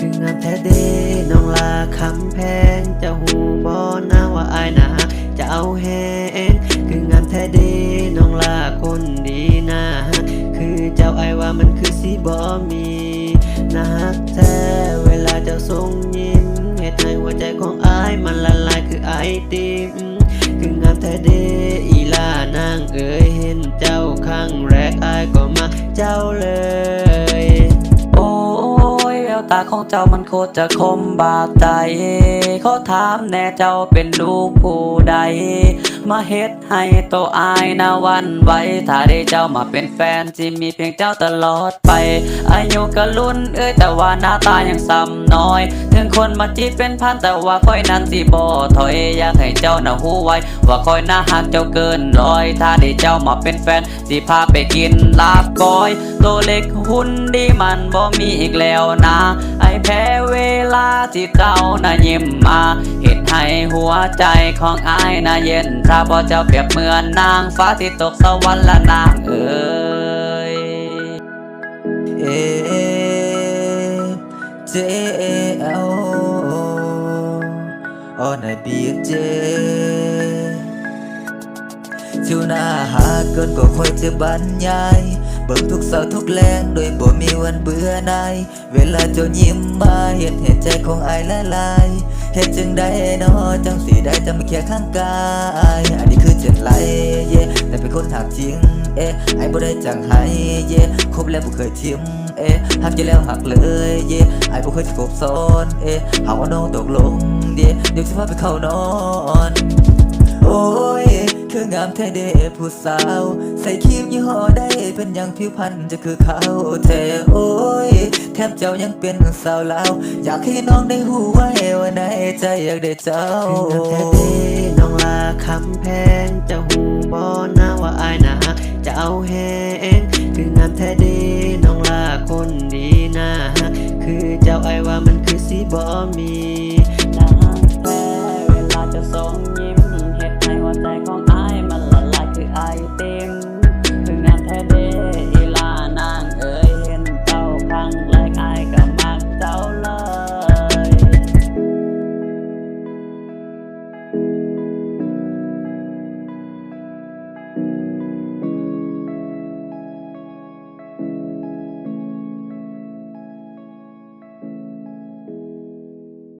คืองามแท้เดน้องลาคำแพงจะหูบอนะว่าอายนะจะ เอาแหงคืองามแท้เดน้องลาคนดีนะคือเจ้าไอว่ามันคือสีบอมีนะฮักแท้เวลาเจ้าทรงยิ้มเหตุให้หัวใจของไอมันละลายคือไอติมคืองามแท้เดอีลานางเอ๋ยเห็นเจ้าครั้งแรกไอก็มาเจ้าเลย ตาของเจ้ามันโคตรจะคมบาดใจเขาถามแน่เจ้าเป็นลูกผู้ใด มาเฮ็ดให้โตอายนะวันไหวถ้าได้เจ้ามาเป็นแฟนที่มีเพียงเจ้าตลอดไป อายุก็รุ่นเอ้ยแต่ว่าหน้าตายังซ้ำน้อย ถึงคนมาจีบเป็นพันแต่ว่าค่อยนั้นสิบ่ถอยอยากให้เจ้าน่ะหูไว้ ว่าค่อยหน่าหักเจ้าเกินร้อย ถ้าได้เจ้ามาเป็นแฟนสิพาไปกินลาบก้อยตัวเล็กหุ่นดีมันบ่มีอีกแล้วนะ ไอแพ้เวลาที่เจ้าน่ะยิ้มมาเห็น ให้หัวใจของอายน่ะเย็นถ้าบ่เจ้าเปรียบเหมือนนางฟ้าที่ตกสวรรค์ละนางเอ๋ย A J L on a ชิวหน้าหาเกินกว่าคอยจะบรรยายเบิกทุกเสาทุกแรงโดยบ่มีวันเบื่อหนายเวลาเจ้ายิ้มมาเห็นเห็นใจของอายละลายเห็นจึงได้นอจังสีได้จำเคียข้างกายอันนี้คือเจ็ดไลเย่แต่เป็นคนหักจริงเอ๊ะไอ้บ่ได้จังให้เย่คบแล้วบ่เคยทิมเอ๊ะหักจะแล้วหักเลยเย่ไอ้บ่เคยจะกบซ้อนเอ๊ะหากว่าน้องตกลงเย่เดี๋ยวจะพาไปเข้านอนโอ้ คืองามแท้เดผู้สาว ใส่ครีมยี่ห้อได้เป็นอย่างผิวพันจะคือเขาเทโอ้ย แทบเจ้ายังเป็นสาวเลาอยากให้น้องได้หูไว้ว่าในใจอยากได้เจ้าคืองามแท้เดน้องลาคำแพงจะหูบอน้าว่าอายนะจะเอาแหงคืองามแท้เดน้องลาคนดีนะคือเจ้าไอว่ามันคือสีบอมีน้ำแต่เวลาจะสองยิ้มเห็ดในหัวใจของ